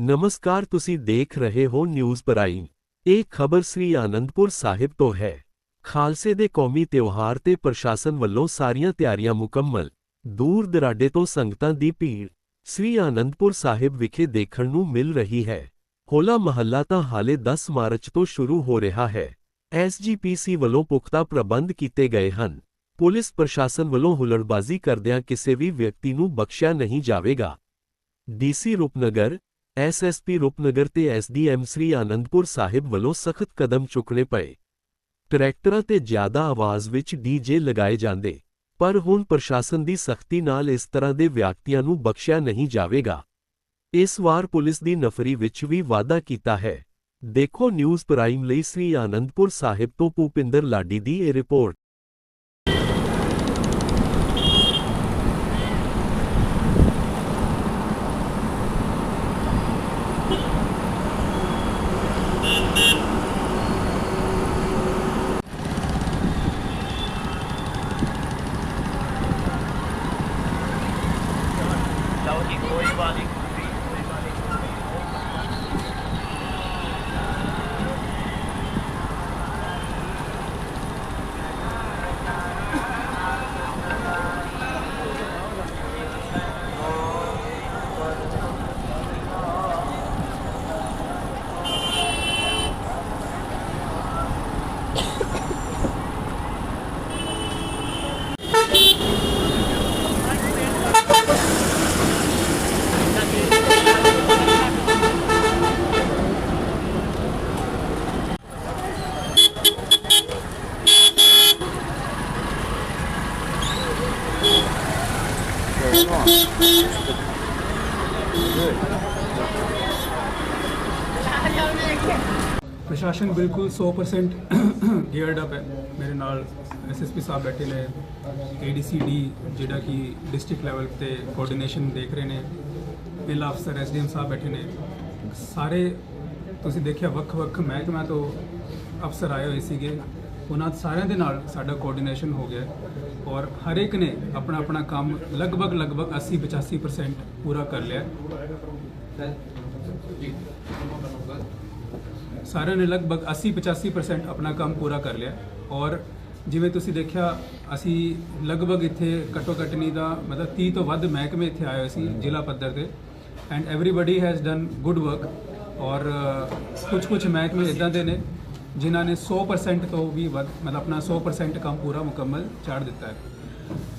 ਨਮਸਕਾਰ, ਤੁਸੀਂ ਦੇਖ ਰਹੇ ਹੋ ਨਿਊਜ਼ ਪ੍ਰਾਈਮ ਇਹ ਖਬਰ ਸ੍ਰੀ ਆਨੰਦਪੁਰ ਸਾਹਿਬ ਤੋਂ ਹੈ। ਖਾਲਸੇ ਦੇ ਕੌਮੀ ਤਿਉਹਾਰ ਤੇ ਪ੍ਰਸ਼ਾਸਨ ਵੱਲੋਂ ਸਾਰੀਆਂ ਤਿਆਰੀਆਂ ਮੁਕੰਮਲ। ਦੂਰ ਦਰਾਡੇ ਤੋਂ ਸੰਗਤਾਂ ਦੀ ਭੀੜ। ਸ੍ਰੀ ਆਨੰਦਪੁਰ ਸਾਹਿਬ ਵਿਖੇ ਦੇਖਣ ਨੂੰ ਮਿਲ ਰਹੀ ਹੈ। ਹੋਲਾ ਮਹੱਲਾ ਤਾਂ ਹਾਲੇ 10 ਮਾਰਚ ਤੋਂ ਸ਼ੁਰੂ ਹੋ ਰਿਹਾ ਹੈ। ਐਸਜੀਪੀਸੀ ਵੱਲੋਂ ਪੁਖਤਾ ਪ੍ਰਬੰਧ ਕੀਤੇ ਗਏ ਹਨ। ਪੁਲਿਸ ਪ੍ਰਸ਼ਾਸਨ ਵੱਲੋਂ ਹੁਲੜਬਾਜ਼ੀ ਕਰਦਿਆਂ ਕਿਸੇ ਵੀ ਵਿਅਕਤੀ ਨੂੰ ਬਖਸ਼ਿਆ ਨਹੀਂ ਜਾਵੇਗਾ। ਡੀਸੀ ਰੂਪਨਗਰ ਐਸਐਸਪੀ ਰੂਪਨਗਰ ਤੇ ਐਸਡੀਐਮ ਸ੍ਰੀ ਆਨੰਦਪੁਰ ਸਾਹਿਬ ਵੱਲੋਂ ਸਖਤ ਕਦਮ ਚੁੱਕਣੇ ਪਏ। ਟਰੈਕਟਰਾਂ ਤੇ ਜ਼ਿਆਦਾ ਆਵਾਜ਼ ਵਿੱਚ ਡੀਜੇ ਲਗਾਏ ਜਾਂਦੇ, ਪਰ ਹੁਣ ਪ੍ਰਸ਼ਾਸਨ ਦੀ ਸਖਤੀ ਨਾਲ ਇਸ ਤਰ੍ਹਾਂ ਦੇ ਵਿਅਕਤੀਆਂ ਨੂੰ ਬਖਸ਼ਿਆ ਨਹੀਂ ਜਾਵੇਗਾ। ਇਸ ਵਾਰ ਪੁਲਿਸ ਦੀ ਨਫਰੀ ਵਿੱਚ ਵੀ ਵਾਧਾ ਕੀਤਾ ਹੈ। ਦੇਖੋ ਨਿਊਜ਼ ਪ੍ਰਾਈਮ ਲਈ ਸ੍ਰੀ ਆਨੰਦਪੁਰ ਸਾਹਿਬ ਤੋਂ ਭੂਪਿੰਦਰ ਲਾਡੀ ਦੀ ਇਹ ਰਿਪੋਰਟ ਲਓ ਜੀ ਕੋਈ ਵਾਲੀ ਕੁੜੀ ਕੋਈ ਵਾਲੀ ਕੁੜੀ ਪ੍ਰਸ਼ਾਸਨ ਬਿਲਕੁਲ 100% ਗੀਅਰਡ ਅਪ ਹੈ। ਮੇਰੇ ਨਾਲ ਐਸਐਸਪੀ ਸਾਹਿਬ ਬੈਠੇ ਨੇ ਏਡੀਸੀਡੀ ਜਿਹੜਾ ਕਿ ਡਿਸਟ੍ਰਿਕਟ ਲੈਵਲ ਤੇ ਕੋਆਰਡੀਨੇਸ਼ਨ ਦੇਖ ਰਹੇ ਨੇ ਪਹਿਲਾ ਅਫਸਰ ਐਸਡੀਐਮ ਸਾਹਿਬ ਬੈਠੇ ਨੇ। ਸਾਰੇ, ਤੁਸੀਂ ਦੇਖਿਆ ਵੱਖ-ਵੱਖ ਮਹਿਕਮਿਆਂ ਤੋਂ ਅਫਸਰ ਆਏ ਹੋਏ ਸੀਗੇ। ਉਹਨਾਂ ਸਾਰਿਆਂ ਦੇ ਨਾਲ ਸਾਡਾ ਕੋਆਰਡੀਨੇਸ਼ਨ ਹੋ ਗਿਆ ਔਰ ਹਰ ਇੱਕ ਨੇ ਆਪਣਾ ਆਪਣਾ ਕੰਮ ਲਗਭਗ ਲਗਭਗ 80 85% ਪੂਰਾ ਕਰ ਲਿਆ। ਸਾਰਿਆਂ ਨੇ ਲਗਭਗ 80-85% ਆਪਣਾ ਕੰਮ ਪੂਰਾ ਕਰ ਲਿਆ। ਔਰ ਜਿਵੇਂ ਤੁਸੀਂ ਦੇਖਿਆ, ਅਸੀਂ ਲਗਭਗ ਇੱਥੇ ਘੱਟੋ ਘੱਟ ਨਹੀਂ ਦਾ ਮਤਲਬ 30 ਤੋਂ ਵੱਧ ਮਹਿਕਮੇ ਇੱਥੇ ਆਏ ਹੋਏ ਸੀ, ਜ਼ਿਲ੍ਹਾ ਪੱਧਰ ਤੇ। And everybody has done good work ਔਰ ਕੁਝ ਕੁਝ ਮਹਿਕਮੇ ਇਦਾਂ ਦੇ ਨੇ, ਜਿਨ੍ਹਾਂ ਨੇ 100% ਤੋਂ ਵੀ ਵੱਧ, ਮਤਲਬ ਆਪਣਾ 100% ਕੰਮ ਪੂਰਾ ਮੁਕੰਮਲ ਚਾੜ ਦਿੱਤਾ ਹੈ।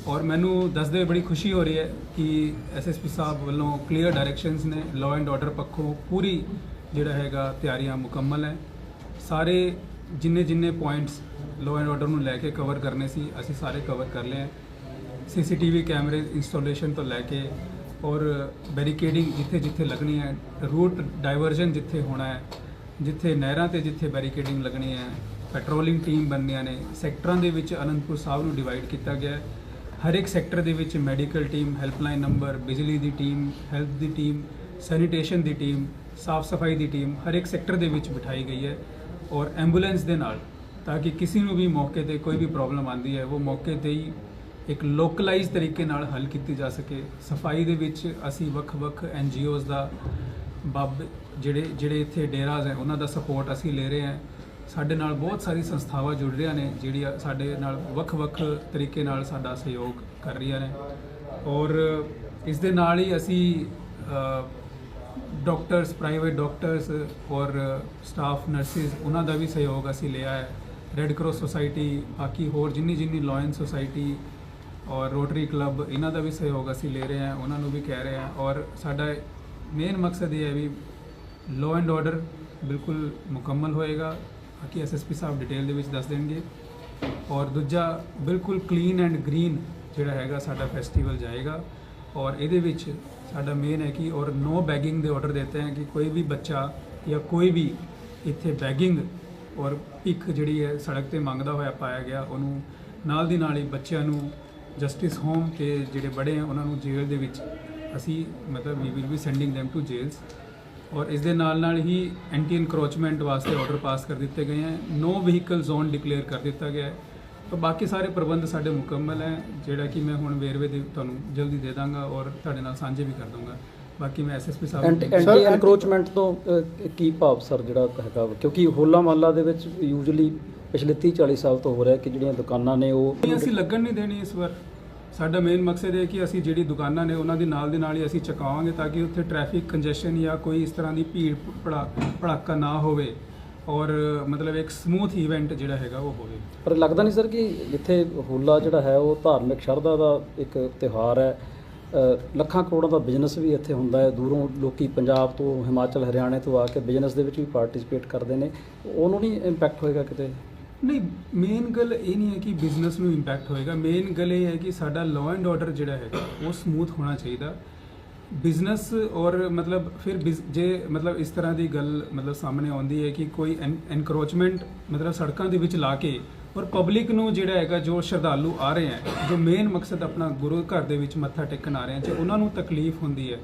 ਔਰ ਮੈਨੂੰ ਦੱਸਦੇ ਹੋਏ ਬੜੀ ਖੁਸ਼ੀ ਹੋ ਰਹੀ ਹੈ ਕਿ ਐਸਐਸਪੀ ਸਾਹਿਬ ਵੱਲੋਂ ਕਲੀਅਰ ਡਾਇਰੈਕਸ਼ਨਸ ਨੇ ਲਾਅ ਐਂਡ ਆਰਡਰ ਪੱਖੋਂ ਪੂਰੀ ਜਿਹੜਾ ਹੈਗਾ ਤਿਆਰੀਆਂ ਮੁਕੰਮਲ ਹੈ। ਸਾਰੇ ਜਿੰਨੇ ਜਿੰਨੇ ਪੁਆਇੰਟਸ ਲਾਅ ਐਂਡ ਆਰਡਰ ਨੂੰ ਲੈ ਕੇ ਕਵਰ ਕਰਨੇ ਸੀ, ਅਸੀਂ ਸਾਰੇ ਕਵਰ ਕਰ ਲਏ ਹੈ। ਸੀਸੀਟੀਵੀ ਕੈਮਰੇ ਇੰਸਟਾਲੇਸ਼ਨ ਤੋਂ ਲੈ ਕੇ ਔਰ ਬੈਰੀਕੇਡਿੰਗ ਜਿੱਥੇ ਜਿੱਥੇ ਲੱਗਣੀ ਹੈ ਰੂਟ ਡਾਇਵਰਜਨ ਜਿੱਥੇ ਹੋਣਾ ਹੈ, ਜਿੱਥੇ ਨਹਿਰਾਂ ਤੇ ਜਿੱਥੇ ਬੈਰੀਕੇਡਿੰਗ ਲੱਗਣੀ ਹੈ ਪੈਟਰੋਲਿੰਗ ਟੀਮ ਬਣਨੀਆਂ ਨੇ ਸੈਕਟਰਾਂ ਦੇ ਵਿੱਚ ਅਨੰਦਪੁਰ ਸਾਹਿਬ ਨੂੰ ਡਿਵਾਈਡ ਕੀਤਾ ਗਿਆ ਹੈ। ਹਰ ਇੱਕ ਸੈਕਟਰ ਦੇ ਵਿੱਚ ਮੈਡੀਕਲ ਟੀਮ ਹੈਲਪਲਾਈਨ ਨੰਬਰ ਬਿਜਲੀ ਦੀ ਟੀਮ ਹੈਲਥ ਦੀ ਟੀਮ ਸੈਨੀਟੇਸ਼ਨ ਦੀ ਟੀਮ ਸਾਫ਼ ਸਫ਼ਾਈ ਦੀ ਟੀਮ ਹਰ ਇੱਕ ਸੈਕਟਰ ਦੇ ਵਿੱਚ ਬਿਠਾਈ ਗਈ ਹੈ ਔਰ ਐਂਬੂਲੈਂਸ ਦੇ ਨਾਲ ਤਾਂ ਕਿ ਕਿਸੇ ਨੂੰ ਵੀ ਮੌਕੇ ਤੇ ਕੋਈ ਵੀ ਪ੍ਰੋਬਲਮ ਆਂਦੀ ਹੈ, ਉਹ ਮੌਕੇ ਤੇ ਹੀ ਇੱਕ ਲੋਕਲਾਈਜ਼ ਤਰੀਕੇ ਨਾਲ ਹੱਲ ਕੀਤੀ ਜਾ ਸਕੇ। ਸਫ਼ਾਈ ਦੇ ਵਿੱਚ ਅਸੀਂ ਵੱਖ-ਵੱਖ ਐਨਜੀਓਜ਼ ਦਾ, ਬੱਬ ਜਿਹੜੇ ਜਿਹੜੇ ਇੱਥੇ ਡੇਰਾਜ਼ ਹੈ, ਉਹਨਾਂ ਦਾ ਸਪੋਰਟ ਅਸੀਂ ਲੈ ਰਹੇ ਹਾਂ। ਸਾਡੇ ਨਾਲ ਬਹੁਤ ਸਾਰੀ ਸੰਸਥਾਵਾਂ ਜੁੜ ਰਹੀਆਂ ਨੇ, ਜਿਹੜੀਆਂ ਸਾਡੇ ਨਾਲ ਵੱਖ-ਵੱਖ ਤਰੀਕੇ ਨਾਲ ਸਾਡਾ ਸਹਿਯੋਗ ਕਰ ਰਹੀਆਂ ਨੇ। ਔਰ ਇਸ ਦੇ ਨਾਲ ਹੀ ਅਸੀਂ ਡਾਕਟਰਸ ਪ੍ਰਾਈਵੇਟ ਡਾਕਟਰਸ ਔਰ ਸਟਾਫ ਨਰਸਿਸ ਉਹਨਾਂ ਦਾ ਵੀ ਸਹਿਯੋਗ ਅਸੀਂ ਲਿਆ ਹੈ। ਰੈੱਡ ਕਰਾਸ ਸੁਸਾਇਟੀ ਬਾਕੀ ਹੋਰ ਜਿੰਨੀ ਜਿੰਨੀ ਲਾਇਨ ਸੁਸਾਇਟੀ ਔਰ ਰੋਟਰੀ ਕਲੱਬ ਇਹਨਾਂ ਦਾ ਵੀ ਸਹਿਯੋਗ ਅਸੀਂ ਲੈ ਰਹੇ ਹਾਂ, ਉਹਨਾਂ ਨੂੰ ਵੀ ਕਹਿ ਰਹੇ ਹਾਂ। ਔਰ ਸਾਡਾ ਮੇਨ ਮਕਸਦ ਇਹ ਹੈ ਵੀ ਲਾਅ ਐਂਡ ਆਰਡਰ ਬਿਲਕੁਲ ਮੁਕੰਮਲ ਹੋਏਗਾ। ਬਾਕੀ ਐਸਐਸਪੀ ਸਾਹਿਬ ਡਿਟੇਲ ਦੇ ਵਿੱਚ ਦੱਸ ਦੇਣਗੇ। ਔਰ ਦੂਜਾ ਬਿਲਕੁਲ ਕਲੀਨ ਐਂਡ ਗ੍ਰੀਨ ਜਿਹੜਾ ਹੈਗਾ ਸਾਡਾ ਫੈਸਟੀਵਲ ਜਾਏਗਾ। ਔਰ ਇਹਦੇ ਵਿੱਚ ਸਾਡਾ ਮੇਨ ਹੈ ਕਿ ਔਰ ਨੋ ਬੈਗਿੰਗ ਦੇ ਆਰਡਰ ਦਿੱਤੇ ਹੈ ਕਿ ਕੋਈ ਵੀ ਬੱਚਾ ਜਾਂ ਕੋਈ ਵੀ ਇੱਥੇ ਬੈਗਿੰਗ ਔਰ ਭਿੱਖ ਜਿਹੜੀ ਹੈ ਸੜਕ ਤੇ ਮੰਗਦਾ ਹੋਇਆ ਪਾਇਆ ਗਿਆ, ਉਹਨੂੰ ਨਾਲ ਦੀ ਨਾਲ ਹੀ ਬੱਚਿਆਂ ਨੂੰ ਜਸਟਿਸ ਹੋਮ ਤੇ ਜਿਹੜੇ ਬੜੇ ਆ ਉਹਨਾਂ ਨੂੰ ਜੇਲ੍ਹ ਦੇ ਵਿੱਚ ਅਸੀਂ ਮਤਲਬ we will be sending them to jails ਔਰ ਇਸ ਦੇ ਨਾਲ ਨਾਲ ਹੀ ਐਂਟੀ ਇਨਕਰੋਚਮੈਂਟ ਵਾਸਤੇ ਆਰਡਰ ਪਾਸ ਕਰ ਦਿੱਤੇ ਗਏ ਹਨ ਨੋ ਵਹੀਕਲ ਜ਼ੋਨ ਡਿਕਲੇਅਰ ਕਰ ਦਿੱਤਾ ਗਿਆ ਹੈ। ਤਾਂ ਬਾਕੀ ਸਾਰੇ ਪ੍ਰਬੰਧ ਸਾਡੇ ਮੁਕੰਮਲ ਹੈ ਜਿਹੜਾ ਕਿ ਮੈਂ ਹੁਣ ਵੇਰਵੇ ਦੇ ਤੁਹਾਨੂੰ ਜਲਦੀ ਦੇ ਦਾਂਗਾ ਔਰ ਤੁਹਾਡੇ ਨਾਲ ਸਾਂਝੇ ਵੀ ਕਰ ਦੂੰਗਾ ਬਾਕੀ ਮੈਂ ਐਸਐਸਪੀ ਸਾਹਿਬ ਐਂਟੀ ਨੂੰ- ਐਂਟੀ ਐਨਕਰੋਚਮੈਂਟ ਤੋਂ ਅਹ, ਕੀ ਭਾਵ ਸਰ ਜਿਹੜਾ ਹੈਗਾ ਵਾ? ਕਿਉਂਕਿ ਹੋਲਾ ਮਹੱਲਾ ਦੇ ਵਿੱਚ ਯੂਜੂਲੀ ਪਿਛਲੇ 30 40 ਸਾਲ ਤੋਂ ਹੋ ਰਿਹਾ ਕਿ ਜਿਹੜੀਆਂ ਦੁਕਾਨਾਂ ਨੇ ਉਹ ਨਹੀਂ ਅਸੀਂ ਲੱਗਣ ਨਹੀਂ ਦੇਣੀ ਇਸ ਵਾਰ। ਸਾਡਾ ਮੇਨ ਮਕਸਦ ਹੈ ਕਿ ਅਸੀਂ ਜਿਹੜੀ ਦੁਕਾਨਾਂ ਨੇ ਉਹਨਾਂ ਦੇ ਨਾਲ ਦੇ ਨਾਲ ਹੀ ਅਸੀਂ ਚਕਾਵਾਂਗੇ ਤਾਂ ਕਿ ਉੱਥੇ ਟ੍ਰੈਫਿਕ ਕੰਜੈਸ਼ਨ ਜਾਂ ਕੋਈ ਇਸ ਤਰ੍ਹਾਂ ਦੀ ਭੀੜ ਭੜਾ ਭੜਾਕਾ ਨਾ ਹੋਵੇ। ਔਰ ਮਤਲਬ ਇੱਕ ਸਮੂਥ ਇਵੈਂਟ ਜਿਹੜਾ ਹੈਗਾ ਉਹ ਹੋਵੇ। ਪਰ ਲੱਗਦਾ ਨਹੀਂ ਸਰ ਕਿ ਜਿੱਥੇ ਹੋਲਾ ਜਿਹੜਾ ਹੈ ਉਹ ਧਾਰਮਿਕ ਸ਼ਰਧਾ ਦਾ ਇੱਕ ਤਿਉਹਾਰ ਹੈ। ਲੱਖਾਂ ਕਰੋੜਾਂ ਦਾ ਬਿਜ਼ਨਸ ਵੀ ਇੱਥੇ ਹੁੰਦਾ ਹੈ। ਦੂਰੋਂ ਲੋਕੀ ਪੰਜਾਬ ਤੋਂ ਹਿਮਾਚਲ ਹਰਿਆਣੇ ਤੋਂ ਆ ਕੇ ਬਿਜ਼ਨਸ ਦੇ ਵਿੱਚ ਵੀ ਪਾਰਟਿਸਿਪੇਟ ਕਰਦੇ ਨੇ। ਉਹਨੂੰ ਨਹੀਂ ਇੰਪੈਕਟ ਹੋਏਗਾ ਕਿਤੇ? ਨਹੀਂ ਮੇਨ ਗੱਲ ਇਹ ਨਹੀਂ ਹੈ ਕਿ ਬਿਜ਼ਨਸ ਨੂੰ ਇੰਪੈਕਟ ਹੋਏਗਾ। ਮੇਨ ਗੱਲ ਇਹ ਹੈ ਕਿ ਸਾਡਾ ਲਾਅ ਐਂਡ ਆਰਡਰ ਜਿਹੜਾ ਹੈਗਾ ਉਹ ਸਮੂਥ ਹੋਣਾ ਚਾਹੀਦਾ। ਬਿਜ਼ਨਸ ਔਰ ਮਤਲਬ ਫਿਰ ਬਿਜ਼- ਜੇ ਮਤਲਬ ਇਸ ਤਰ੍ਹਾਂ ਦੀ ਗੱਲ ਮਤਲਬ ਸਾਹਮਣੇ ਆਉਂਦੀ ਹੈ ਕਿ ਕੋਈ ਐਨਕਰੋਚਮੈਂਟ ਮਤਲਬ ਸੜਕਾਂ ਦੇ ਵਿੱਚ ਲਾ ਕੇ ਔਰ ਪਬਲਿਕ ਨੂੰ ਜਿਹੜਾ ਹੈਗਾ ਜੋ ਸ਼ਰਧਾਲੂ ਆ ਰਹੇ ਹੈ, ਜੋ ਮੇਨ ਮਕਸਦ ਆਪਣਾ ਗੁਰੂ ਘਰ ਦੇ ਵਿੱਚ ਮੱਥਾ ਟੇਕਣ ਆ ਰਹੇ ਹੈ, ਜੇ ਉਹਨਾਂ ਨੂੰ ਤਕਲੀਫ ਹੁੰਦੀ ਹੈ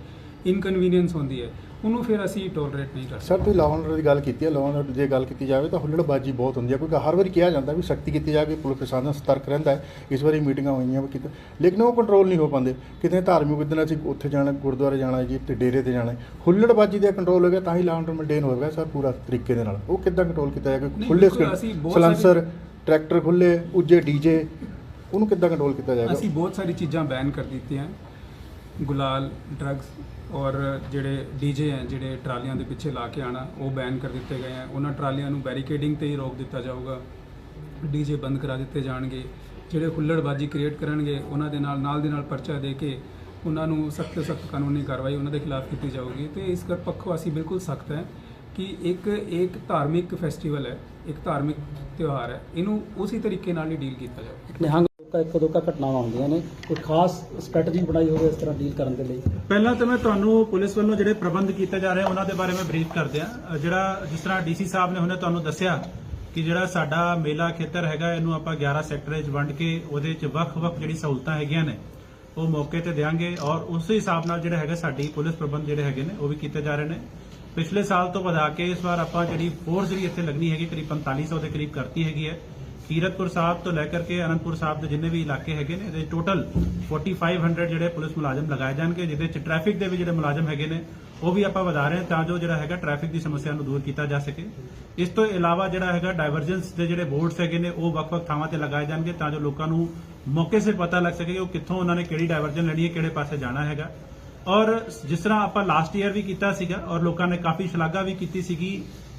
ਇਨਕਨਵੀਨੀਅੰਸ ਹੁੰਦੀ ਹੈ ਉਹਨੂੰ ਫਿਰ ਅਸੀਂ ਟੋਲਰੇਟ ਨਹੀਂ ਕਰ ਸਕਦੇ ਸਰ ਤੁਸੀਂ ਆਰਡਰ ਦੀ ਗੱਲ ਕੀਤੀ ਹੈ ਆਰਡਰ ਦੀ ਜੇ ਗੱਲ ਕੀਤੀ ਜਾਵੇ ਤਾਂ ਹੁੱਲੜਬਾਜੀ ਬਹੁਤ ਹੁੰਦੀ ਹੈ ਕਿਉਂਕਿ ਹਰ ਵਾਰੀ ਕਿਹਾ ਜਾਂਦਾ ਵੀ ਸਖਤੀ ਕੀਤੀ ਜਾਵੇ ਪੁਲਿਸ ਪ੍ਰਸ਼ਾਸਨ ਸਤਰਕ ਰਹਿੰਦਾ ਹੈ ਇਸ ਵਾਰੀ ਮੀਟਿੰਗਾਂ ਹੋਈਆਂ ਵੀ ਕਿਤੇ ਲੇਕਿਨ ਉਹ ਕੰਟਰੋਲ ਨਹੀਂ ਹੋ ਪਾਉਂਦੇ। ਕਿਤੇ ਧਾਰਮਿਕ ਦਿਨ ਅਸੀਂ ਉੱਥੇ ਜਾਣਾ ਗੁਰਦੁਆਰੇ ਜਾਣਾ ਜੀ ਤੇ ਡੇਰੇ ਤੇ ਜਾਣਾ ਹੁੱਲੜਬਾਜੀ ਦਾ ਕੰਟਰੋਲ ਹੋਵੇਗਾ ਤਾਂ ਹੀ ਲਾਅ ਆਰਡਰ ਮੇਨਟੇਨ ਹੋਵੇਗਾ ਸਰ ਪੂਰਾ ਤਰੀਕੇ ਦੇ ਨਾਲ। ਉਹ ਕਿੱਦਾਂ ਕੰਟਰੋਲ ਕੀਤਾ ਜਾਏਗਾ? ਖੁੱਲੇ ਸਲੈਂਸਰ ਟਰੈਕਟਰ ਖੁੱਲੇ ਉੱਜੇ ਡੀਜੇ ਉਹਨੂੰ ਕਿੱਦਾਂ ਕੰਟਰੋਲ ਕੀਤਾ ਜਾਏਗਾ? ਅਸੀਂ ਬਹੁਤ ਸਾਰੀ ਚੀਜ਼ਾਂ ਬੈਨ ਕਰ ਦਿੱਤੀਆਂ ਗੁਲਾਲ ਡਰੱਗਸ ਔਰ ਜਿਹੜੇ ਡੀਜੇ ਹੈ, ਜਿਹੜੇ ਟਰਾਲੀਆਂ ਦੇ ਪਿੱਛੇ ਲਾ ਕੇ ਆਣਾ ਉਹ ਬੈਨ ਕਰ ਦਿੱਤੇ ਗਏ ਹੈ। ਉਹਨਾਂ ਟਰਾਲੀਆਂ ਨੂੰ ਬੈਰੀਕੇਡਿੰਗ ਤੇ ਹੀ ਰੋਕ ਦਿੱਤਾ ਜਾਊਗਾ। ਡੀਜੇ ਬੰਦ ਕਰਾ ਦਿੱਤੇ ਜਾਣਗੇ। ਜਿਹੜੇ ਹੁੱਲੜਬਾਜੀ ਕ੍ਰੀਏਟ ਕਰਨਗੇ, ਉਹਨਾਂ ਦੇ ਨਾਲ ਨਾਲ ਦੇ ਨਾਲ ਪਰਚਾ ਦੇ ਕੇ ਉਹਨਾਂ ਨੂੰ ਸਖਤ ਤੋਂ ਸਖਤ ਕਾਨੂੰਨੀ ਕਾਰਵਾਈ ਉਹਨਾਂ ਦੇ ਖਿਲਾਫ ਕੀਤੀ ਜਾਊਗੀ। ਤੇ ਇਸ ਕਰ ਪੱਖੋਂ ਅਸੀਂ ਬਿਲਕੁਲ ਸਖਤ ਹੈ ਕਿ ਇੱਕ ਇੱਕ ਧਾਰਮਿਕ ਫੈਸਟੀਵਲ ਹੈ, ਇੱਕ ਧਾਰਮਿਕ ਤਿਉਹਾਰ ਹੈ। ਇਹਨੂੰ ਉਸੇ ਤਰੀਕੇ ਨਾਲ ਹੀ ਡੀਲ ਕੀਤਾ ਜਾਵੇ ਨਿਹੰਗ ਲੋਕਾਂ ਇੱਕ ਦੋ ਘਟਨਾਵਾਂ ਹੁੰਦੀਆਂ ਨੇ, ਕੋਈ ਖਾਸ ਸਟ੍ਰੈਟਜੀ ਬਣਾਈ ਹੋਵੇ ਇਸ ਤਰ੍ਹਾਂ ਡੀਲ ਕਰਨ ਦੇ ਲਈ? ਪਹਿਲਾਂ ਤਾਂ ਮੈਂ ਤੁਹਾਨੂੰ ਪੁਲਿਸ ਵੱਲੋਂ ਜਿਹੜੇ ਪ੍ਰਬੰਧ ਕੀਤੇ ਜਾ ਰਹੇ ਉਹਨਾਂ ਦੇ ਬਾਰੇ ਮੈਂ ਬਰੀਫ ਕਰ ਦਿਆਂ ਜਿਹੜਾ ਜਿਸ ਤਰ੍ਹਾਂ ਡੀਸੀ ਸਾਹਿਬ ਨੇ ਹੁਣੇ ਤੁਹਾਨੂੰ ਦੱਸਿਆ ਕਿ ਜਿਹੜਾ ਸਾਡਾ ਮੇਲਾ ਖੇਤਰ ਹੈਗਾ, ਇਹਨੂੰ ਆਪਾਂ 11 ਸੈਕਟਰਾਂ 'ਚ ਵੰਡ ਕੇ ਉਹਦੇ 'ਚ ਵੱਖ-ਵੱਖ ਜਿਹੜੀ ਸਹੂਲਤਾਂ ਹੈਗੀਆਂ ਨੇ, ਉਹ ਮੌਕੇ ਤੇ ਦੇਾਂਗੇ ਔਰ ਉਸੇ ਹਿਸਾਬ ਨਾਲ ਜਿਹੜਾ ਹੈਗਾ ਸਾਡੀ ਪੁਲਿਸ ਪ੍ਰਬੰਧ ਜਿਹੜੇ ਹੈਗੇ ਨੇ, ਉਹ ਵੀ ਕੀਤੇ ਜਾ ਰਹੇ ਨੇ। ਪਿਛਲੇ ਸਾਲ ਤੋਂ ਵਧਾ ਕੇ ਇਸ ਵਾਰ ਆਪਾਂ ਜਿਹੜੀ ਫੋਰਸ ਜਿਹੜੀ ਇੱਥੇ ਲੱਗਣੀ ਹੈਗੀ ਕਰੀਬ 4500 ਦੇ ਕਰੀਬ ਕਰਤੀ ਹੈਗੀ ਹੈ। ਕੀਰਤਪੁਰ ਸਾਹਿਬ ਤੋਂ ਲੈ ਕਰਕੇ ਅਨੰਦਪੁਰ ਸਾਹਿਬ ਦੇ ਜਿੰਨੇ ਵੀ ਇਲਾਕੇ ਹੈਗੇ ਨੇ, ਇਹਦੇ ਟੋਟਲ 4500 ਜਿਹੜੇ ਪੁਲਿਸ ਮੁਲਾਜ਼ਮ ਲਗਾਏ ਜਾਣਗੇ, ਜਿਹਦੇ ਚ ਟ੍ਰੈਫਿਕ ਦੇ ਵੀ ਜਿਹੜੇ ਮੁਲਾਜ਼ਮ ਹੈਗੇ ਨੇ, ਉਹ ਵੀ ਆਪਾਂ ਵਧਾ ਰਹੇ ਹਾਂ ਤਾਂ ਜੋ ਜਿਹੜਾ ਹੈਗਾ ਟ੍ਰੈਫਿਕ ਦੀ ਸਮੱਸਿਆ ਨੂੰ ਦੂਰ ਕੀਤਾ ਜਾ ਸਕੇ। ਇਸ ਤੋਂ ਇਲਾਵਾ ਜਿਹੜਾ ਹੈਗਾ ਡਾਈਵਰਜੈਂਸ ਦੇ ਜਿਹੜੇ ਬੋਰਡਸ ਹੈਗੇ ਨੇ, ਉਹ ਵੱਖ-ਵੱਖ ਥਾਵਾਂ ਤੇ ਲਗਾਏ ਜਾਣਗੇ ਤਾਂ ਜੋ ਲੋਕਾਂ ਨੂੰ ਮੌਕੇ ਸਿਰ ਪਤਾ ਲੱਗ ਸਕੇ ਕਿ ਉਹ ਕਿੱਥੋਂ ਉਹਨਾਂ ਨੇ ਕਿਹੜੀ ਡਾਈਵਰਜਨ ਲੈਣੀ ਹੈ, ਕਿਹੜੇ ਪਾਸੇ ਜਾਣਾ ਹੈਗਾ। ਔਰ ਜਿਸ ਤਰ੍ਹਾਂ ਆਪਾਂ ਲਾਸਟ ਈਅਰ ਵੀ ਕੀਤਾ ਸੀਗਾ ਔਰ ਲੋਕਾਂ ਨੇ ਕਾਫੀ ਸ਼ਲਾਘਾ ਵੀ ਕੀਤੀ ਸੀਗੀ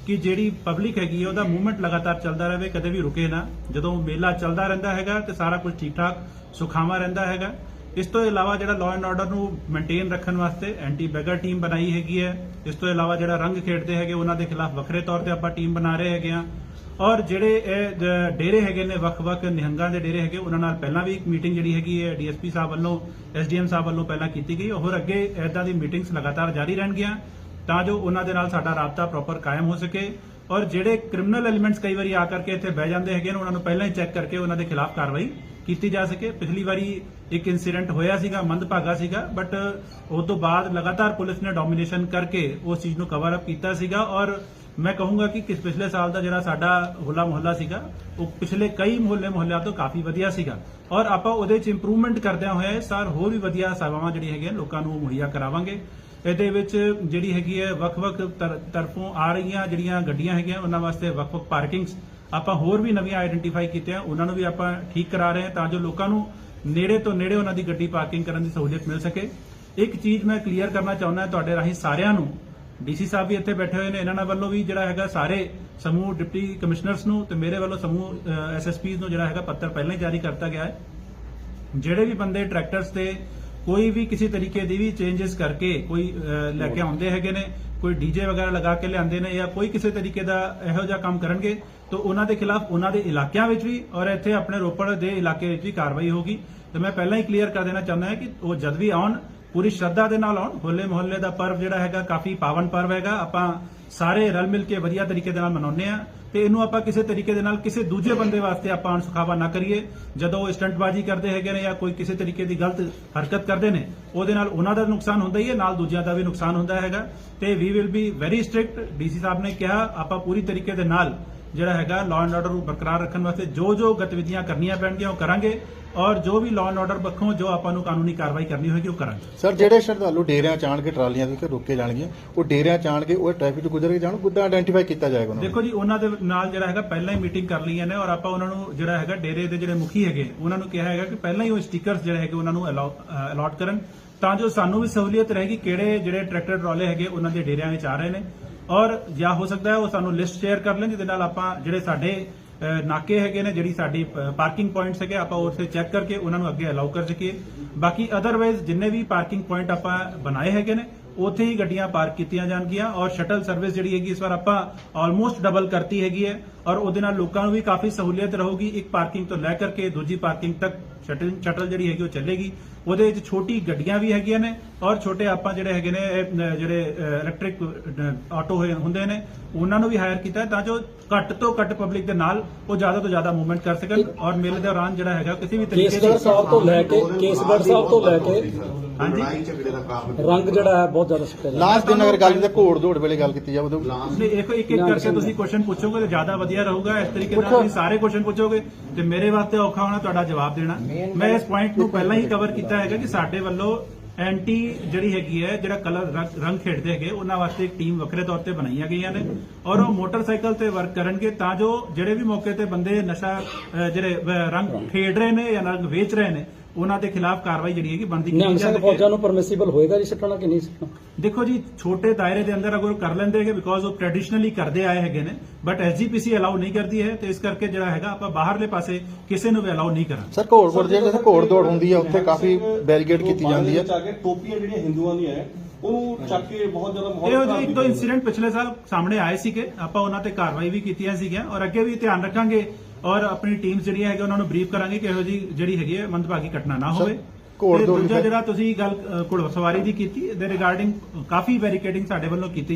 ਕਿ ਜਿਹੜੀ ਪਬਲਿਕ ਹੈਗੀ ਹੈ ਉਹਦਾ ਮੂਵਮੈਂਟ ਲਗਾਤਾਰ ਚੱਲਦਾ ਰਹੇ, ਕਦੇ ਵੀ ਰੁਕੇ ਨਾ। ਜਦੋਂ ਮੇਲਾ ਚੱਲਦਾ ਰਹਿੰਦਾ ਹੈਗਾ ਤੇ ਸਾਰਾ ਕੁਝ ਠੀਕ ਠਾਕ ਸੁਖਾਵਾਂ ਰਹਿੰਦਾ ਹੈਗਾ। ਇਸ ਤੋਂ ਇਲਾਵਾ ਜਿਹੜਾ ਲਾਅ ਐਂਡ ਆਰਡਰ ਨੂੰ ਮੇਨਟੇਨ ਰੱਖਣ ਵਾਸਤੇ ਐਂਟੀ ਬੈਗਰ ਟੀਮ ਬਣਾਈ ਹੈਗੀ ਹੈ। ਇਸ ਤੋਂ ਇਲਾਵਾ ਜਿਹੜਾ ਰੰਗ ਖੇਡਦੇ ਹੈਗੇ, ਉਹਨਾਂ ਦੇ ਖਿਲਾਫ ਵੱਖਰੇ ਤੌਰ ਤੇ ਆਪਾਂ ਟੀਮ ਬਣਾ ਰਹੇ ਹੈਗੇ ਆ ਔਰ ਜਿਹੜੇ ਇਹ ਡੇਰੇ ਹੈਗੇ ਨੇ, ਵੱਖ-ਵੱਖ ਨਿਹੰਗਾਂ ਦੇ ਡੇਰੇ ਹੈਗੇ, ਉਹਨਾਂ ਨਾਲ ਪਹਿਲਾਂ ਵੀ ਇੱਕ ਮੀਟਿੰਗ ਜਿਹੜੀ ਹੈਗੀ ਹੈ, ਡੀਐਸਪੀ ਸਾਹਿਬ ਵੱਲੋਂ, ਐਸਡੀਐਮ ਸਾਹਿਬ ਵੱਲੋਂ ਪਹਿਲਾਂ ਕੀਤੀ ਗਈ। ਹੋਰ ਅੱਗੇ ਇਦਾਂ ਦੀ ਮੀਟਿੰਗਸ ਲਗਾਤਾਰ ਜਾਰੀ ਰਹਿਣਗੀਆਂ। ਤਾਂ ਜੋ ਉਹਨਾਂ ਦੇ ਨਾਲ ਸਾਡਾ ਰਾਬਤਾ ਪ੍ਰੋਪਰ ਕਾਇਮ ਹੋ ਸਕੇ ਔਰ ਜਿਹੜੇ ਕ੍ਰਿਮੀਨਲ ਐਲੀਮੈਂਟਸ ਕਈ ਵਾਰੀ ਆ ਕਰਕੇ ਇੱਥੇ ਬਹਿ ਜਾਂਦੇ ਹੈਗੇ ਨੇ, ਉਹਨਾਂ ਨੂੰ ਪਹਿਲਾਂ ਹੀ ਚੈੱਕ ਕਰਕੇ ਉਹਨਾਂ ਦੇ ਖਿਲਾਫ ਕਾਰਵਾਈ ਕੀਤੀ ਜਾ ਸਕੇ। ਪਿਛਲੀ ਵਾਰੀ ਇੱਕ ਇਨਸੀਡੈਂਟ ਹੋਇਆ ਸੀਗਾ, ਮੰਦਭਾਗਾ ਸੀਗਾ ਬਟ ਉਹ ਤੋਂ ਬਾਅਦ ਲਗਾਤਾਰ ਪੁਲਿਸ ਨੇ ਡੋਮੀਨੇਸ਼ਨ ਕਰਕੇ ਉਸ ਚੀਜ਼ ਨੂੰ ਕਵਰ ਅਪ ਕੀਤਾ ਸੀਗਾ ਔਰ ਮੈਂ ਕਹੂੰਗਾ ਕਿ ਕਿਸ ਪਿਛਲੇ ਸਾਲ ਦਾ ਜਿਹੜਾ ਸਾਡਾ ਹੋਲਾ ਮੁਹੱਲਾ ਸੀਗਾ, ਉਹ ਪਿਛਲੇ ਕਈ ਮੁਹੱਲੇ ਮੁਹੱਲਿਆਂ ਤੋਂ ਕਾਫੀ ਵਧੀਆ ਸੀਗਾ। ਔਰ ਆਪਾਂ ਉਹਦੇ 'ਚ ਇੰਪਰੂਵਮੈਂਟ ਕਰਦਿਆਂ ਹੋਏ ਸਾਰ ਹੋਰ ਵੀ ਵਧੀਆ ਸੇਵਾਵਾਂ ਜਿਹੜੀਆਂ ਹੈਗੀਆਂ, ਲੋਕਾਂ ਨੂੰ ਮੁਹੱਈਆ ਕਰਾਵਾਂਗੇ। ਇਹਦੇ ਵਿੱਚ ਜਿਹੜੀ ਹੈਗੀ ਹੈ ਵੱਖ-ਵੱਖ ਤਰਫੋਂ ਆ ਰਹੀਆਂ ਜਿਹੜੀਆਂ ਗੱਡੀਆਂ ਹੈਗੀਆਂ, ਉਹਨਾਂ ਵਾਸਤੇ ਵੱਖ-ਵੱਖ ਪਾਰਕਿੰਗਸ ਆਪਾਂ ਹੋਰ ਵੀ ਨਵੀਆਂ ਆਈਡੈਂਟੀਫਾਈ ਕੀਤੀਆਂ, ਉਹਨਾਂ ਨੂੰ ਵੀ ਆਪਾਂ ਠੀਕ ਕਰਾ ਰਹੇ ਹਾਂ ਤਾਂ ਜੋ ਲੋਕਾਂ ਨੂੰ ਨੇੜੇ ਤੋਂ ਨੇੜੇ ਉਹਨਾਂ ਦੀ ਗੱਡੀ ਪਾਰਕਿੰਗ ਕਰਨ ਦੀ ਸਹੂਲਤ ਮਿਲ ਸਕੇ। ਇੱਕ ਚੀਜ਼ ਮੈਂ ਕਲੀਅਰ ਕਰਨਾ ਚਾਹੁੰਦਾ ਤੁਹਾਡੇ ਰਾਹੀਂ ਸਾਰਿਆਂ ਨੂੰ, ਡੀਸੀ ਸਾਹਿਬ ਵੀ ਇੱਥੇ ਬੈਠੇ ਹੋਏ ਨੇ, ਇਹਨਾਂ ਨਾਲ ਵੱਲੋਂ ਵੀ ਜਿਹੜਾ ਹੈਗਾ ਸਾਰੇ ਸਮੂਹ ਡਿਪਟੀ ਕਮਿਸ਼ਨਰਸ ਨੂੰ ਤੇ ਮੇਰੇ ਵੱਲੋਂ ਸਮੂਹ ਐਸਐਸਪੀਜ਼ ਨੂੰ ਜਿਹੜਾ ਹੈਗਾ ਪੱਤਰ ਪਹਿਲਾਂ ਹੀ ਜਾਰੀ ਕਰਤਾ ਗਿਆ ਹੈ। ਜਿਹੜੇ ਵੀ ਬੰਦੇ ਟਰੈਕਟਰਸ ਤੇ ਕੋਈ ਵੀ ਕਿਸੇ ਤਰੀਕੇ ਦੀ ਵੀ ਚੇਂਜਸ ਕਰਕੇ ਕੋਈ ਲੈ ਕੇ ਆਉਂਦੇ ਹੈਗੇ ਨੇ ਕੋਈ ਡੀਜੇ ਵਗੈਰਾ ਲਗਾ ਕੇ ਲਿਆਉਂਦੇ ਨੇ ਜਾਂ ਕੋਈ ਕਿਸੇ ਤਰੀਕੇ ਦਾ ਇਹੋ ਜਿਹਾ ਕੰਮ ਕਰਨਗੇ ਤਾਂ ਉਹਨਾਂ ਦੇ ਖਿਲਾਫ ਉਹਨਾਂ ਦੇ ਇਲਾਕਿਆਂ ਵਿੱਚ ਵੀ ਔਰ ਇੱਥੇ ਆਪਣੇ ਰੋਪੜ ਦੇ ਇਲਾਕੇ ਵਿੱਚ ਵੀ ਕਾਰਵਾਈ ਹੋਗੀ ਤੇ ਮੈਂ ਪਹਿਲਾਂ ਹੀ ਕਲੀਅਰ ਕਰ ਦੇਣਾ ਚਾਹੁੰਦਾ ਹਾਂ ਕਿ ਉਹ ਜਦ ਵੀ ਆਉਣ ਪੂਰੀ ਸ਼ਰਧਾ ਦੇ ਨਾਲ ਆਉਣ। ਹੋਲੇ ਮੁਹੱਲੇ ਦਾ ਪਰਵ ਜਿਹੜਾ ਹੈਗਾ ਕਾਫੀ ਪਾਵਨ ਪਰਵ ਹੈਗਾ। ਆਪਾਂ ਸਾਰੇ ਰਲ ਮਿਲ ਕੇ ਵਧੀਆ ਤਰੀਕੇ ਦੇ ਨਾਲ ਮਨਾਉਂਦੇ ਆ ਤੇ ਇਹਨੂੰ ਆਪਾਂ ਕਿਸੇ ਤਰੀਕੇ ਦੇ ਨਾਲ ਕਿਸੇ ਦੂਜੇ ਬੰਦੇ ਵਾਸਤੇ ਆਪਾਂ ਅਣਸੁਖਾਵਾ ਨਾ ਕਰੀਏ। ਜਦੋਂ ਉਹ ਸਟੰਟਬਾਜ਼ੀ ਕਰਦੇ ਹੈਗੇ ਨੇ ਜਾਂ ਕੋਈ ਕਿਸੇ ਤਰੀਕੇ ਦੀ ਗਲਤ ਹਰਕਤ ਕਰਦੇ ਨੇ, ਉਹਦੇ ਨਾਲ ਉਹਨਾਂ ਦਾ ਨੁਕਸਾਨ ਹੁੰਦਾ ਹੀ ਹੈ, ਨਾਲ ਦੂਜਿਆਂ ਦਾ ਵੀ ਨੁਕਸਾਨ ਹੁੰਦਾ ਹੈਗਾ। ਤੇ we will be very strict DC ਸਾਹਿਬ ਨੇ ਕਿਹਾ, ਆਪਾਂ ਪੂਰੀ ਤਰੀਕੇ ਦੇ ਨਾਲ ਜਿਹੜਾ ਹੈਗਾ ਲਾਅ ਐਂਡ ਆਰਡਰ ਨੂੰ ਬਰਕਰਾਰ ਰੱਖਣ ਵਾਸਤੇ ਜੋ ਜੋ ਗਤੀਵਿਧੀਆਂ ਕਰਨੀਆਂ ਪੈਣਗੀਆਂ ਉਹ ਕਰਾਂਗੇ ਔਰ ਜੋ ਵੀ ਲਾਅ ਐਂਡ ਆਰਡਰ ਪੱਖੋਂ ਜੋ ਆਪਾਂ ਨੂੰ ਕਾਨੂੰਨੀ ਕਾਰਵਾਈ ਕਰਨੀ ਹੋਏਗੀ ਉਹ ਕਰਾਂਗੇ। ਸਰ ਜਿਹੜੇ ਸ਼ਰਧਾਲੂ ਡੇਰਿਆਂ ਚ ਆਣ ਕੇ ਟਰਾਲੀਆਂ ਦੇ ਕੇ ਰੋਕੇ ਜਾਣਗੀਆਂ ਉਹ ਡੇਰਿਆਂ ਚ ਆਣ ਕੇ ਉਹ ਟ੍ਰੈਫਿਕ ਤੋਂ ਗੁਜ਼ਰ ਕੇ ਜਾਣ ਕਿੱਦਾਂ ਆਇਡੈਂਟੀਫਾਈ ਕੀਤਾ ਜਾਏਗਾ ਉਹਨਾਂ ਨੂੰ? ਦੇਖੋ ਜੀ ਉਹਨਾਂ ਦੇ ਨਾਲ ਜਿਹੜਾ ਹੈਗਾ ਪਹਿਲਾਂ ਹੀ ਮੀਟਿੰਗ ਕਰ ਲਈਆਂ ਨੇ ਔਰ ਆਪਾਂ ਉਹਨਾਂ ਨੂੰ ਜਿਹੜਾ ਹੈਗਾ ਡੇਰੇ ਦੇ ਜਿਹੜੇ ਮੁਖੀ ਹੈਗੇ ਉਹਨਾਂ ਨੂੰ ਕਿਹਾ ਹੈਗਾ ਕਿ ਪਹਿਲਾਂ ਹੀ ਉਹ ਸਟickers ਜਿਹੜੇ ਹੈਗੇ ਉਹਨਾਂ ਨੂੰ ਅਲਾਟ ਕਰਨ ਤਾਂ ਜੋ ਸਾਨੂੰ ਵੀ ਸਹੂਲੀਅਤ ਰਹੇਗੀ ਕਿਹੜੇ ਜਿਹੜੇ ਟਰੈਕਟਰ ਟਰਾਲੇ ਹੈਗੇ ਉਹਨਾਂ ਦੇ ਡੇਰਿਆਂ ਵਿੱਚ ਆ ਰਹੇ ਨੇ। ਔਰ ਜਾਂ ਹੋ ਸਕਦਾ ਹੈ ਉਹ ਸਾਨੂੰ ਲਿਸਟ ਸ਼ੇਅਰ ਕਰ ਲੈਣ, ਜਿਹਦੇ ਨਾਲ ਆਪਾਂ ਜਿਹੜੇ ਸਾਡੇ ਨਾਕੇ ਹੈਗੇ ਨੇ, ਜਿਹੜੀ ਸਾਡੀ ਪਾਰਕਿੰਗ ਪੁਆਇੰਟਸ ਹੈਗੇ, ਆਪਾਂ ਉੱਥੇ ਚੈੱਕ ਕਰਕੇ ਉਹਨਾਂ ਨੂੰ ਅੱਗੇ ਅਲਾਉ ਕਰ ਸਕੀਏ। ਬਾਕੀ ਅਦਰਵਾਈਜ਼ ਜਿੰਨੇ ਵੀ ਪਾਰਕਿੰਗ ਪੁਆਇੰਟ ਆਪਾਂ ਬਣਾਏ ਹੈਗੇ ਨੇ ਉੱਥੇ ਹੀ ਗੱਡੀਆਂ ਪਾਰਕ ਕੀਤੀਆਂ ਜਾਣਗੀਆਂ ਔਰ ਸ਼ਟਲ ਸਰਵਿਸ ਜਿਹੜੀ ਹੈਗੀ ਇਸ ਵਾਰ ਆਪਾਂ ਆਲਮੋਸਟ ਡਬਲ ਕਰਤੀ ਹੈਗੀ ਹੈ ਔਰ ਉਹਦੇ ਨਾਲ ਲੋਕਾਂ ਨੂੰ ਵੀ ਕਾਫੀ ਸਹੂਲੀਅਤ ਰਹੂਗੀ ਇੱਕ ਪਾਰਕਿੰਗ ਤੋਂ ਲੈ ਕਰਕੇ ਦੂਜੀ ਪਾਰਕਿੰਗ ਤੱਕ ਸ਼ਟਲ ਸ਼ਟਲ ਜਿਹੜੀ ਹੈਗੀ ਉਹ ਚੱਲੇਗੀ। ਉਹਦੇ ਵਿੱਚ ਛੋਟੀ ਗੱਡੀਆਂ ਵੀ ਹੈਗੀਆਂ ਨੇ ਔਰ ਛੋਟੇ ਆਪਾਂ ਜਿਹੜੇ ਹੈਗੇ ਨੇ ਜਿਹੜੇ ਇਲੈਕਟ੍ਰਿਕ ਆਟੋ ਹੋਏ ਹੁੰਦੇ ਨੇ ਉਹਨਾਂ ਨੂੰ ਵੀ ਹਾਇਰ ਕੀਤਾ ਤਾਂ ਜੋ ਘੱਟ ਤੋਂ ਘੱਟ ਪਬਲਿਕ ਦੇ ਨਾਲ ਉਹ ਜ਼ਿਆਦਾ ਤੋਂ ਜ਼ਿਆਦਾ ਮੂਵਮੈਂਟ ਕਰ ਸਕਣ ਔਰ ਮੇਲੇ ਦੇ ਦੌਰਾਨ ਜਿਹੜਾ ਹੈਗਾ ਕਿਸੇ ਵੀ ਤਰੀਕੇ ਕੇਸਗੜ੍ਹ ਸਾਹਿਬ ਤੋਂ ਲੈ ਕੇ ਕੇਸਗੜ੍ਹ ਸਾਹਿਬ ਤੋਂ ਲੈ ਕੇ ਹਾਂਜੀ। ਰੰਗ ਜਿਹੜਾ ਹੈ ਬਹੁਤ ਜ਼ਿਆਦਾ ਸੁੱਕਿਆ ਜਾਂਦਾ। ਲਾਸਟ ਦਿਨ ਅਗਰ ਗੱਲ ਤੇ ਘੋੜ ਦੌੜ ਵੇਲੇ ਗੱਲ ਕੀਤੀ ਜਾਵੇ ਤਾਂ ਨਹੀਂ ਦੇਖੋ ਇੱਕ ਇੱਕ ਕਰਕੇ ਤੁਸੀਂ ਕੁਐਸਚਨ ਪੁੱਛੋਗੇ ਤਾਂ ਜ਼ਿਆਦਾ ਵਧੀਆ ਰਹੂਗਾ। ਇਸ ਤਰੀਕੇ ਨਾਲ ਤੁਸੀਂ ਸਾਰੇ ਕੁਐਸਚਨ ਪੁੱਛੋਗੇ ਤੇ ਮੇਰੇ ਵਾਸਤੇ ਔਖਾ ਹੋਣਾ ਤੁਹਾਡਾ ਜਵਾਬ ਦੇਣਾ। ਮੈਂ ਇਸ ਪੁਆਇੰਟ ਨੂੰ ਪਹਿਲਾਂ ਹੀ ਕਵਰ ਕੀਤਾ ਹੈਗਾ ਕਿ ਸਾਡੇ ਵੱਲੋਂ ਐਂਟੀ ਜਿਹੜੀ ਹੈਗੀ ਹੈ ਜਿਹੜਾ ਕਲਰ ਰੰਗ ਖੇਡਦੇ ਹੈਗੇ ਉਹਨਾਂ ਵਾਸਤੇ ਇੱਕ ਟੀਮ ਵੱਖਰੇ ਤੌਰ ਤੇ ਬਣਾਈਆਂ ਗਈਆਂ ਨੇ। ਔਰ ਉਹ ਮੋਟਰਸਾਈਕਲ ਤੇ ਵਰਕ ਕਰਨਗੇ ਤਾਂ ਜੋ ਜਿਹੜੇ ਵੀ ਮੌਕੇ ਤੇ ਬੰਦੇ ਨਸ਼ਾ ਜਿਹੜੇ ਰੰਗ ਖੇਡ ਰਹੇ ਨੇ ਜਾਂ ਰੰਗ ਵੇਚ ਰਹੇ ਨੇ ਉਹਨਾਂ ਦੇ ਖਿਲਾਫ ਕਾਰਵਾਈ ਜਿਹੜੀ ਹੈਗੀ ਬਣਦੀ ਨਿਹੰਗ ਕੀਤੀ ਸਿੰਘ ਫੌਜਾਂ ਨੂੰ ਪਰਮਿਸਿਬਲ ਹੋਏਗਾ ਜੀ ਸਿੱਟਣਾ ਕਿ ਨਹੀਂ ਸਿੱਟਣਾ? ਦੇਖੋ ਜੀ ਛੋਟੇ ਦਾਇਰੇ ਦੇ ਅੰਦਰ ਅਗਰ ਉਹ ਕਰ ਲੈਂਦੇ ਹੈਗੇ ਬਿਕੋਜ਼ ਉਹ ਟ੍ਰੈਡੀਸ਼ਨਲੀ ਕਰਦੇ ਆਏ ਹੈਗੇ ਨੇ ਬਟ ਐਸਜੀਪੀਸੀ ਅਲਾਉ ਨਹੀਂ ਕਰਦੀ ਹੈ ਤੇ ਇਸ ਕਰਕੇ ਜਿਹੜਾ ਹੈਗਾ ਆਪਾਂ ਬਾਹਰਲੇ ਪਾਸੇ ਕਿਸੇ ਨੂੰ ਵੀ ਅਲਾਉ ਨਹੀਂ ਕਰਾਂਗੇ। ਸਰ ਘੋੜ ਦੌੜ ਜਿਹੜੇ ਘੋੜ ਦੌੜ ਹੁੰਦੀ ਹੈ ਉੱਥੇ ਕਾਫੀ ਬੈਰੀਕੇਡ ਕੀਤੀ ਜਾਂਦੀ ਹੈ। ਜਾ ਕੇ ਟੋਪੀਆਂ ਜਿਹੜੀਆਂ ਹਿੰਦੂਆਂ ਦੀਆਂ ਹੈ ਉਹਨੂੰ ਚੱਕ ਕੇ ਬਹੁਤ ਜ਼ਿਆਦਾ ਮਾਹੌਲ ਇਹੋ ਜਿਹੇ ਇੱਕ ਦੋ ਇਨਸੀਡੈਂਟ ਪਿਛਲੇ ਸਾਲ ਸਾਹਮਣੇ ਆਏ ਸੀਗੇ ਆਪਾਂ ਉਹਨਾਂ ਤੇ ਕਾਰਵਾਈ ਵੀ ਕੀਤੀਆਂ ਸੀਗੀਆਂ ਔਰ ਅੱਗੇ ਵੀ ਧਿਆਨ ਰੱਖਾਂਗੇ ਔਰ ਆਪਣੀ ਟੀਮਸ ਜਿਹੜੀਆਂ ਹੈਗੀਆਂ ਉਹਨਾਂ ਨੂੰ ਬਰੀਫ ਕਰਾਂਗੇ ਕਿ ਇਹੋ ਜਿਹੀ ਜਿਹੜੀ ਹੈਗੀ ਹੈ ਮੰਦਭਾਗੀ ਘਟਨਾ ਨਾ ਹੋਵੇ। ਘੋੜ ਤੇ ਦੂਜਾ ਜਿਹੜਾ ਤੁਸੀਂ ਗੱਲ ਅ, ਘੋੜਸਵਾਰੀ ਦੀ ਕੀਤੀ ਦੇ ਰਿਗਾਰਡਿੰਗ ਕਾਫੀ ਬੈਰੀਕੇਡਿੰਗ ਸਾਡੇ ਵੱਲੋਂ ਕੀਤੀ